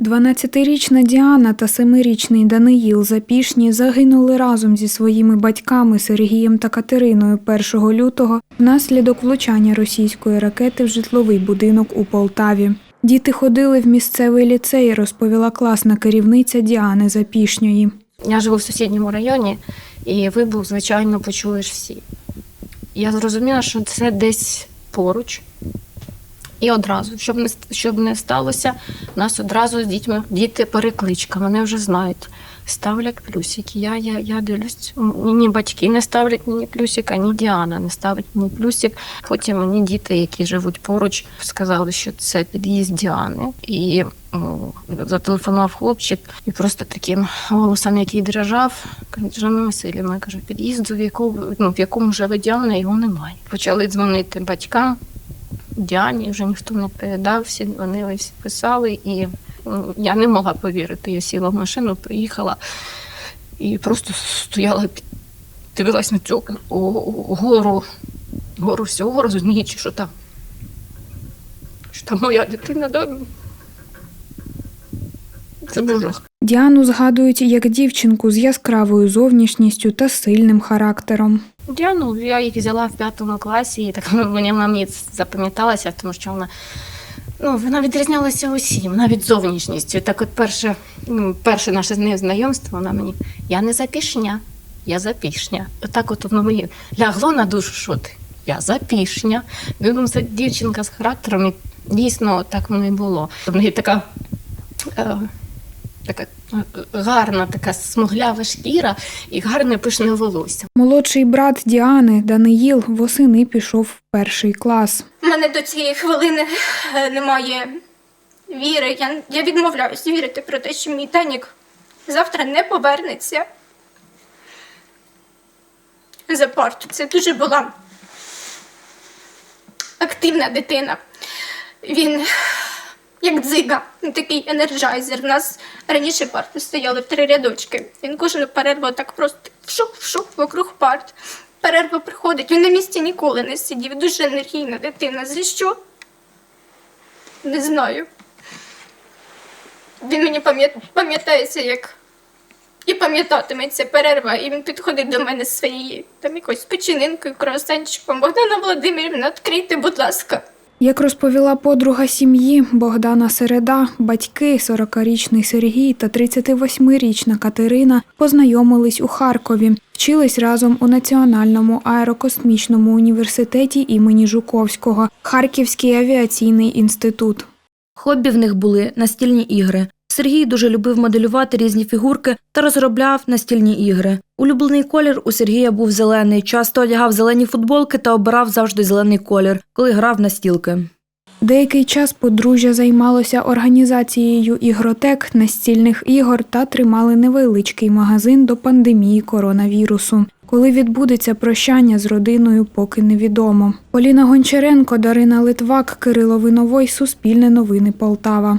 12-річна Діана та 7-річний Даниїл Запішні загинули разом зі своїми батьками Сергієм та Катериною 1 лютого внаслідок влучання російської ракети в житловий будинок у Полтаві. Діти ходили в місцевий ліцей, розповіла класна керівниця Діани Запішньої. Я живу в сусідньому районі, і вибух, звичайно, почули ж всі. Я зрозуміла, що це десь поруч. І одразу, щоб не, щоб не сталося, нас одразу з дітьми діти перекличка, вони вже знають. Ставлять плюсики. Я, я, я дивлюсь, ні, батьки не ставлять мені плюсика, ні Діана не ставить мені плюсик. Потім мені діти, які живуть поруч, сказали, що це під'їзд Діани. І о, зателефонував хлопчик і просто таким голосом, який дрижав, каже, Васильівна, каже, під'їзду, в якому, ну, в якому живе Діана, його немає. Почали дзвонити батькам. Діані вже ніхто не передав, всі дзвонили, всі писали, і я не могла повірити. Я сіла в машину, приїхала і просто стояла, дивилась на цю гору, гору всього, розуміючи, що там, що там моя дитина дома. Це був жах. Діану згадують як дівчинку з яскравою зовнішністю та сильним характером. Діану я їх взяла в п'ятому класі, і так мені мені запам'яталася, тому що вона. Ну, вона відрізнялася усім, навіть зовнішністю. Так от перше, ну, перше наше з нею знайомство, вона мені, я не запішня, я запішня. Отак от воно мені лягло на душу, що ти? Я запішня. Ну, це дівчинка з характером, і дійсно так воно і було. В неї така, е, така е, гарна, така смуглява шкіра і гарне пишне волосся. Молодший брат Діани Даниїл восени пішов в перший клас. У мене до цієї хвилини е, немає віри. Я, я відмовляюсь вірити про те, що мій Танік завтра не повернеться за парту. Це дуже була активна дитина. Він як дзига, такий енерджайзер. У нас раніше парти стояли в три рядочки. Він кожну перерву так просто вшук-вшук вокруг парт. Перерва приходить, він на місці ніколи не сидів. Дуже енергійна дитина. За що? Не знаю. Він мені пам'ятається, як і пам'ятатиметься перерва, і він підходить до мене з своєю там якоюсь печенинкою, круасанчиком. Богдана Володимирівна, відкрийте, будь ласка. Як розповіла подруга сім'ї Богдана Середа, батьки 40-річний Сергій та 38-річна Катерина познайомились у Харкові, вчились разом у Національному аерокосмічному університеті імені Жуковського, Харківський авіаційний інститут. Хобі в них були настільні ігри. Сергій дуже любив моделювати різні фігурки та розробляв настільні ігри. Улюблений колір у Сергія був зелений. Часто одягав зелені футболки та обирав завжди зелений колір, коли грав в настілки. Деякий час подружжя займалося організацією ігротек, настільних ігор та тримали невеличкий магазин до пандемії коронавірусу. Коли відбудеться прощання з родиною, поки невідомо. Поліна Гончаренко, Дарина Литвак, Кирило Виновой, Суспільне новини Полтава.